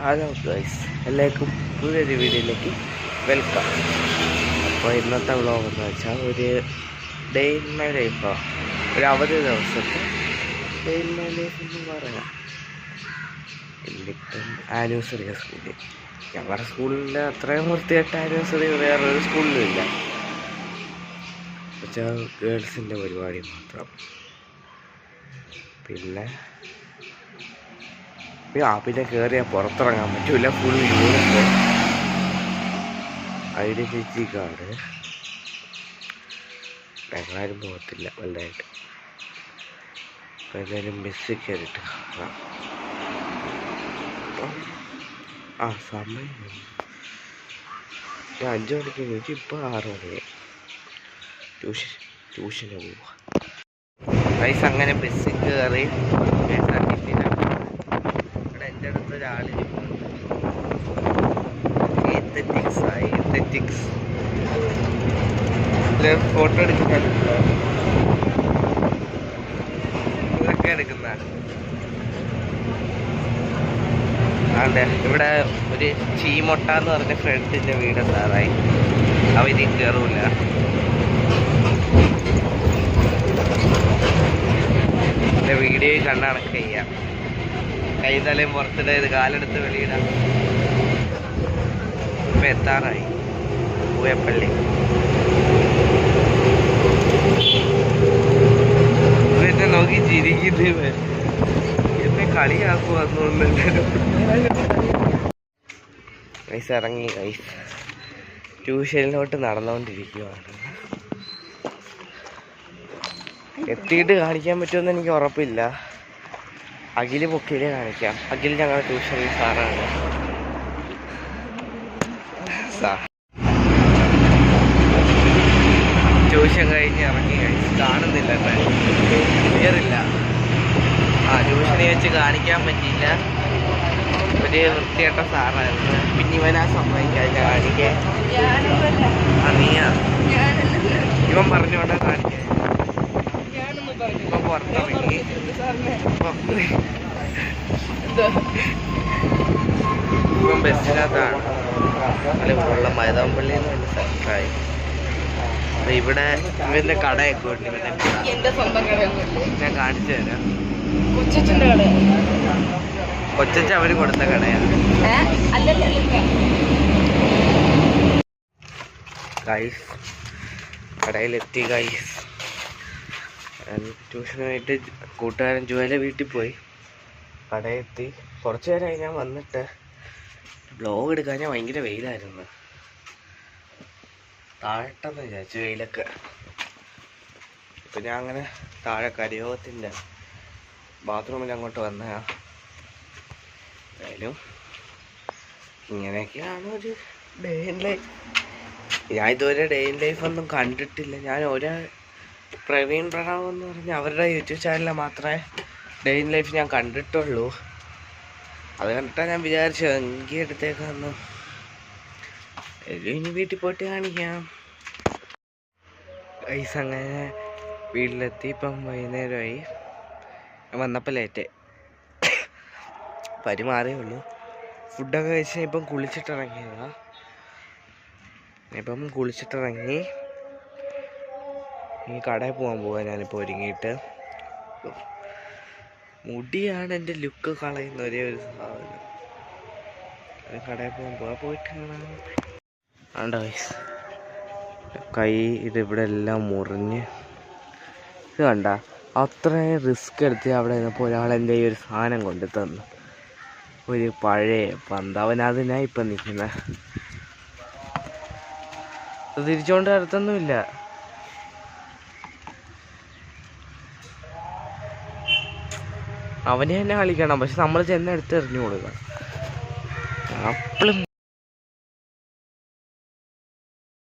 Hello guys എല്ലാവർക്കും പുതിയൊരു വീഡിയോയിലേക്ക് വെൽക്കം അപ്പോൾ ഇന്നത്തെ വ്ളോഗ് എന്ന് വെച്ചാൽ ഒരു ഡേ മൈ ലൈഫോ ഒരു അവധി ദിവസത്തെ ഡേ മൈ ലൈഫ് എന്ന് പറയാം. ആനിവേഴ്സറി സ്കൂളിൽ ഞങ്ങളുടെ സ്കൂളിൽ അത്രയും വൃത്തിയായിട്ട് ആനിവേഴ്സറി വേറൊരു സ്കൂളിലും ഇല്ല. വെച്ചാൽ ഗേൾസിന്റെ പരിപാടി മാത്രം. പിന്നെ ആ പിന്നെ കയറിയാൽ പുറത്തിറങ്ങാൻ പറ്റൂല. ഫുൾ യൂണിഫോം ഐഡന്റിറ്റി കാർഡ് ഞങ്ങളാരും പോകത്തില്ല വലുതായിട്ട്. എന്തായാലും കയറിയിട്ട് അപ്പം ആ സമയം ഞാൻ അഞ്ച് മണിക്ക് കഴിഞ്ഞിട്ട് ഇപ്പോൾ ആറ് മണിയായി ട്യൂഷൻ ട്യൂഷന് പോവാ. പൈസ അങ്ങനെ ബസ്സിൽ കയറി കെ എസ് ആർ ഫോട്ടോ എടുക്കാൻ ഇതൊക്കെ എടുക്കുന്ന ആണ്ടെ ഇവിടെ ഒരു ചീമൊട്ട എന്ന് പറഞ്ഞ ഫ്രണ്ടിന്റെ വീട് എന്താറായി അവർ കയറൂല വീഡിയോ കണ്ടാണ് ചെയ്യാം. കൈതലയും പുറത്തിടരുത് കാലെടുത്ത് വെളിയിടാം. ഇപ്പൊ എത്താറായി. പൂയപ്പള്ളി. എന്നെ നോക്കി ചിരിക്കുന്നു ഇവൻ. എന്നെ കളിയാക്കുവാന്നുണ്ട് പൈസ ഇറങ്ങി കൈസ് ട്യൂഷനിലോട്ട് നടന്നുകൊണ്ടിരിക്കുവാണ് എത്തിയിട്ട് കാണിക്കാൻ പറ്റുമെന്ന് എനിക്ക് ഉറപ്പില്ല. അഖിൽ പൊക്കിയിലെ കാണിക്കാം. അഖിൽ ഞങ്ങളുടെ ട്യൂഷൻ സാറാണ്. സാർ ട്യൂഷൻ കഴിഞ്ഞ് ഇറങ്ങി. കാണുന്നില്ല ക്ലിയറില്ല ആ ട്യൂഷനെ വെച്ച് കാണിക്കാൻ പറ്റിയില്ല. ഒരു വൃത്തിയായിട്ട സാറായിരുന്നു. പിന്നെ ഇവനാ സമ്മതിക്കാൻ കാണിക്കാൻ അറിയാം ഇവൻ പറഞ്ഞോണ്ടാ കാണിക്കാൻ ഇവൻ പുറത്തിറങ്ങി ഇപ്പം ഇപ്പം ബസ്സിനകത്താണ് അല്ല ഉള്ള മൈതാമ്പള്ളി എന്ന് പറഞ്ഞ സ്ഥലത്തായി ഇവിടെ ഇവന്റെ കടയൊക്കെ ഉണ്ട് ഞാൻ കാണിച്ചു തരാം കൊച്ചച്ച അവർ കൊടുത്ത കടയാണ് ഗൈസ് കടയിലെത്തി ഗൈസ് ട്യൂഷനായിട്ട് കൂട്ടുകാരൻ ജുവലെ വീട്ടിൽ പോയി. കടയെത്തി. കുറച്ച് നേരമായി ഞാൻ വന്നിട്ട് ബ്ലോഗ് എടുക്കാൻ ഞാൻ ഭയങ്കര വെയിലായിരുന്നു. താഴട്ടെന്ന് വിചാരിച്ചു വെയിലൊക്കെ. ഇപ്പം ഞാൻ അങ്ങനെ താഴെ കരിയോഗത്തിന്റെ ബാത്റൂമിൽ അങ്ങോട്ട് വന്നതാ. എന്തായാലും ഇങ്ങനെയൊക്കെയാണ് ഒരു ഡേ ഇൻ ലൈഫ് ഞാൻ ഇതുവരെ ഡേ ഇൻ ലൈഫ് ഒന്നും കണ്ടിട്ടില്ല. ഞാൻ ഒരു പ്രവീൺ പ്രണവ് എന്ന് പറഞ്ഞ അവരുടെ യൂട്യൂബ് ചാനലിൽ മാത്രമേ ഡേ ഇൻ ലൈഫ് ഞാൻ കണ്ടിട്ടുള്ളൂ. അത് കണ്ടിട്ടാണ് ഞാൻ വിചാരിച്ചത്. എങ്കിൽ എടുത്തേക്കാന്ന്. ഇനി വീട്ടിൽ പോയിട്ട് കാണിക്കാം. പൈസ അങ്ങനെ വീട്ടിലെത്തി. ഇപ്പം വൈകുന്നേരമായി. വന്നപ്പോൾ ലേറ്റ് പരിമാറിയേ ഉള്ളൂ. ഫുഡൊക്കെ കഴിച്ച് ഇപ്പം കുളിച്ചിട്ടിറങ്ങിയതാണ് ഇപ്പം കുളിച്ചിട്ടിറങ്ങി ഈ കടയിൽ പോകാൻ പോവാ ഞാനിപ്പോൾ ഒരുങ്ങിയിട്ട്. മുടിയാണ് എന്റെ ലുക്ക് കളയുന്ന ഒരേ ഒരു സാധനം. കടയിൽ പോകാൻ പോവാ പോയിട്ട് ആണ്ടോ. കൈ ഇതിവിടെ എല്ലാം മുറിഞ്ഞ്. ഇത് കണ്ട അത്രയും റിസ്ക് എടുത്ത് അവിടെ നിന്നപ്പോൾ ഒരാൾ എന്റെ ഈ ഒരു സാധനം കൊണ്ടു തന്നു. ഒരു പഴയ പന്ത് അവൻ അതിനായി ഇപ്പം നിൽക്കുന്നത് തിരിച്ചുകൊണ്ട് വരത്തൊന്നുമില്ല. അവനെ തന്നെ കളിക്കണം. പക്ഷെ നമ്മൾ ചെന്ന് എടുത്ത് എറിഞ്ഞു കൊടുക്കണം. അപ്പളും